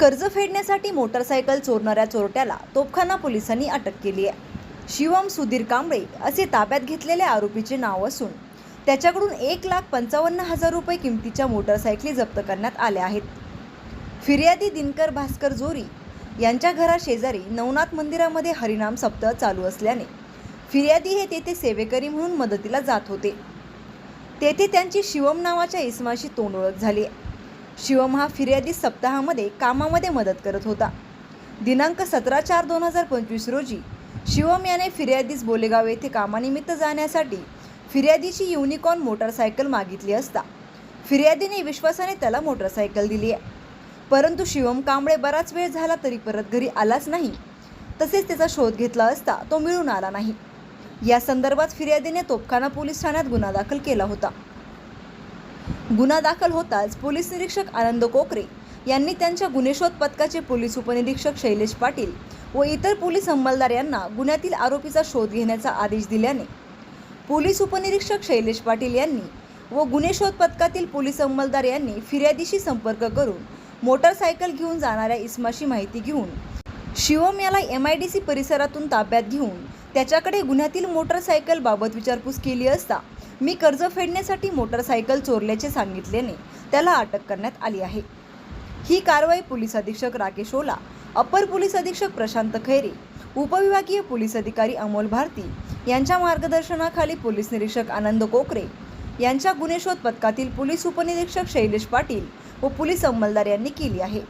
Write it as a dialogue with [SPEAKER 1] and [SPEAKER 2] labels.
[SPEAKER 1] कर्ज फेडण्यासाठी मोटरसायकल चोरणाऱ्या चोरट्याला तोपखाना पोलिसांनी अटक केली आहे. शिवम सुधीर कांबळे असे ताब्यात घेतलेल्या आरोपीचे नाव असून त्याच्याकडून एक लाख पंचावन्न हजार रुपये किमतीच्या मोटरसायकली जप्त करण्यात आल्या आहेत. फिर्यादी दिनकर भास्कर जोरी यांच्या घराशेजारी नवनाथ मंदिरामध्ये हरिनाम सप्ताह चालू असल्याने फिर्यादी हे तेथे सेवेकरी म्हणून मदतीला जात होते. तेथे त्यांची शिवम नावाच्या इसमाशी तोंडओळख झाली शिवम हा फिर्यादी सप्ताहामध्ये कामामध्ये मदत करत होता. दिनांक सतरा चार दोन हजार पंचवीस रोजी शिवम याने फिर्यादीस बोलेगाव येथे कामानिमित्त जाण्यासाठी फिर्यादीची युनिकॉर्न मोटरसायकल मागितली असता. फिर्यादीने विश्वासाने त्याला मोटरसायकल दिली आहे परंतु शिवम कांबळे बराच वेळ झाला तरी परत घरी आलाच नाही. तसेच त्याचा शोध घेतला असता तो मिळून आला नाही. या संदर्भात फिर्यादीने तोपखाना पोलीस ठाण्यात गुन्हा दाखल केला होता. गुन्हा दाखल होताच पोलीस निरीक्षक आनंद कोकरे यांनी त्यांच्या गुन्हेशोध पथकाचे पोलीस उपनिरीक्षक शैलेश पाटील व इतर पोलीस अंमलदार यांना गुन्ह्यातील आरोपीचा शोध घेण्याचा आदेश दिल्याने पोलीस उपनिरीक्षक शैलेश पाटील यांनी व गुन्हे शोध पथकातील पोलीस अंमलदार यांनी फिर्यादीशी संपर्क करून मोटरसायकल घेऊन जाणाऱ्या इस्माशी माहिती घेऊन शिवम याला एम आय डी सी परिसरातून ताब्यात घेऊन त्याच्याकडे गुन्ह्यातील मोटरसायकलबाबत विचारपूस केली असता मी कर्ज फेडण्यासाठी मोटरसायकल चोरल्याचे सांगितल्याने त्याला अटक करण्यात आली आहे. ही कारवाई पोलीस अधीक्षक राकेश ओला अपर पोलीस अधीक्षक प्रशांत खैरे उपविभागीय पोलीस अधिकारी अमोल भारती यांच्या मार्गदर्शनाखाली पोलीस निरीक्षक आनंद कोकरे यांच्या गुन्हे शोध पथकातील पोलीस उपनिरीक्षक शैलेश पाटील व पोलीस अंमलदार यांनी केली आहे.